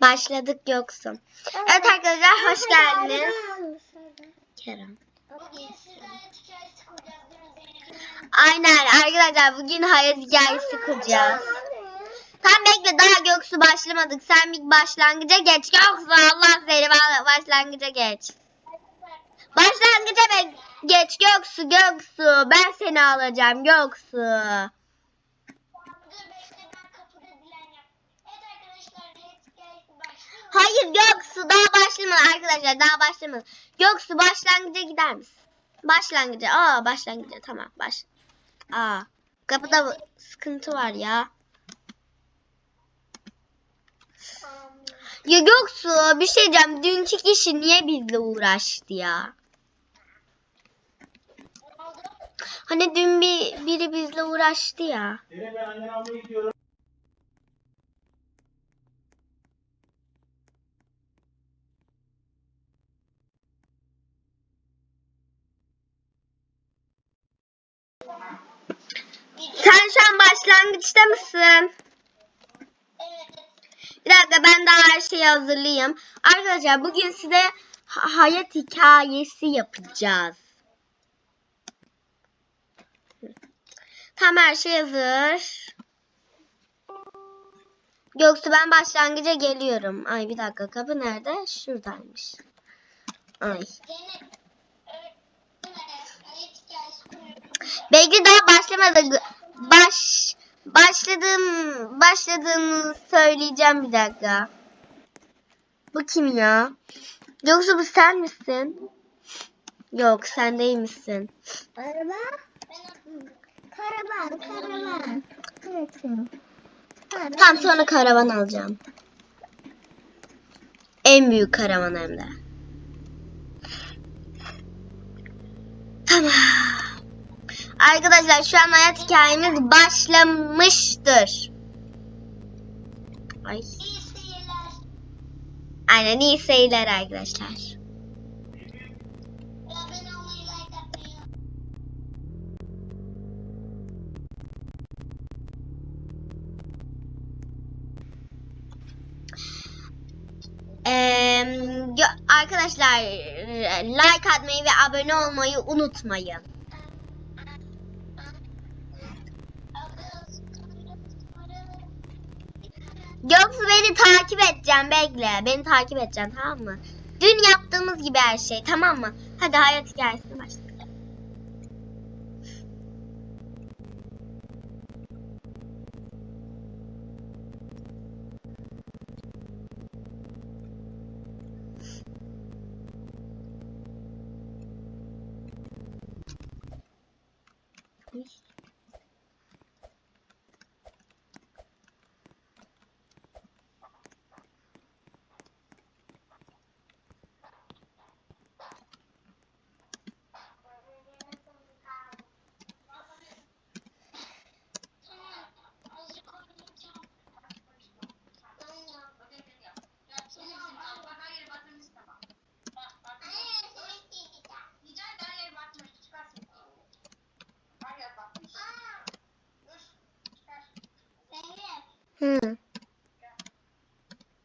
Başladık yoksun. Evet arkadaşlar hoş geldiniz. Kerem. Aynen arkadaşlar bugün hayat hikayesi kuracağız. Sen bekle daha Göksu başlamadık. Sen bir başlangıca geç. Göksu Allah seni ba- başlangıca geç. Başlangıca geç Göksu Göksu. Ben seni alacağım Göksu. Göksu daha başlamadı arkadaşlar daha başlamadı. Göksu başlangıca gider misin? Başlangıca. Aa başlangıca tamam baş. Aa kapıda sıkıntı var ya. Ya Göksu bir şey diyeceğim. Dünkü kişi niye bizle uğraştı ya? Hani dün bir biri bizle uğraştı ya. Seni ben almaya gidiyorum. Sen şu an başlangıçta mısın? Bir dakika ben daha her şeyi hazırlayayım. Arkadaşlar bugün size ha- hayat hikayesi yapacağız. Tam her şey hazır. Göksu ben başlangıca geliyorum. Ay bir dakika kapı nerede? Şuradaymış. Ay. Belki daha başlamadı. Baş başladım başladığımı söyleyeceğim bir dakika. Bu kim ya? Yoksa bu sen misin? Yok sen değil misin? Araba? Karavan, karavan. Evet. Tam sonra karavan alacağım. En büyük karavan hem de. Tamam. Arkadaşlar şu an hayat hikayemiz başlamıştır. Ay. İyi. Aynen iyi seyirler arkadaşlar. Arkadaşlar like atmayı ve abone olmayı unutmayın. Yoksa beni takip edeceksin bekle. Beni takip edeceksin tamam mı? Dün yaptığımız gibi her şey tamam mı? Hadi hayat hikayesine başlayalım. Hı,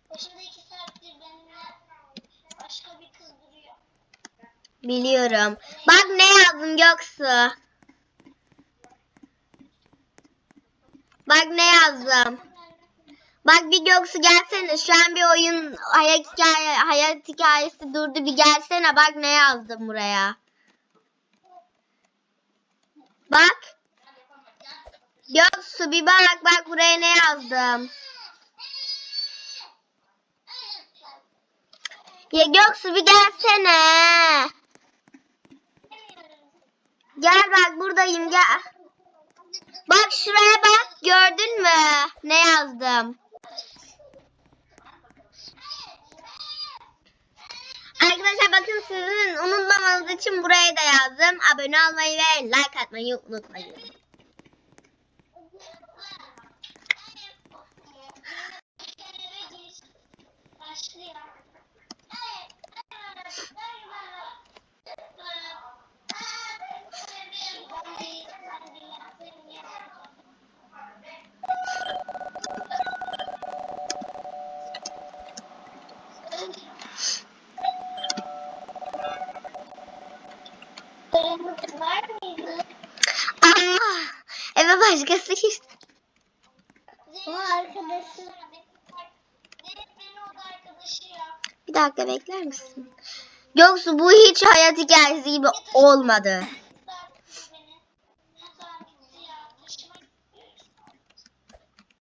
Başında iki saattir benimle başka bir kız duruyor. biliyorum. Bak ne yazdım Göksu. Bak ne yazdım. Bak bir Göksu gelsene. Şu an bir oyun hayat, hikaye, hayat hikayesi durdu. Bir gelsene. Bak ne yazdım buraya. Bak. Göksu bir bak. Bak buraya ne yazdım. Ya Göksu bir gelsene. Gel bak buradayım gel. Bak şuraya bak gördün mü? Ne yazdım? Arkadaşlar bakın sizin unutmamanız için buraya da yazdım. Abone olmayı ve like atmayı unutmayın. Eve başkası işte. Var arkadaşım. Bir dakika bekler misin? Yoksa bu hiç hayat hikayesi gibi olmadı.